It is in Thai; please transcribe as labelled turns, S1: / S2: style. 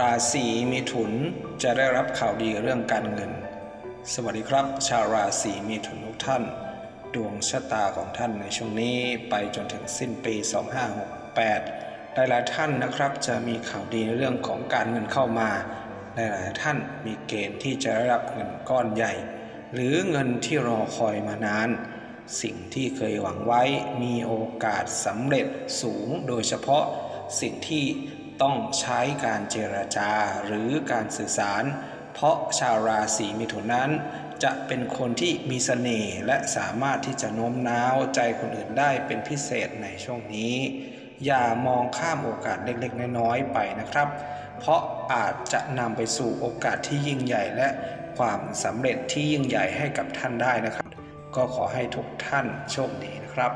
S1: ราศีมิถุนจะได้รับข่าวดีเรื่องการเงิน สวัสดีครับ ชาวราศีมิถุนทุกท่าน ดวงชะตาของท่านในช่วงนี้ไปจนถึงสิ้นปี 2568 หลายๆท่านนะครับจะมีข่าวดีในเรื่องของการเงินเข้ามา หลายๆท่านมีเกณฑ์ที่จะได้รับเงินก้อนใหญ่ หรือเงินที่รอคอยมานาน สิ่งที่เคยหวังไว้มีโอกาสสำเร็จสูงโดยเฉพาะสิ่งที่ ต้องใช้การเจรจาหรือการสื่อสาร เพราะชาวราศีมิถุนนั้น จะเป็นคนที่มีเสน่ห์และสามารถที่จะโน้มน้าวใจคนอื่นได้เป็นพิเศษในช่วงนี้ อย่ามองข้ามโอกาสเล็กๆ น้อยๆไปนะครับ เพราะอาจจะนำไปสู่โอกาสที่ยิ่งใหญ่และความสำเร็จที่ยิ่งใหญ่ให้กับท่านได้นะครับ ก็ขอให้ทุกท่านโชคดีนะครับ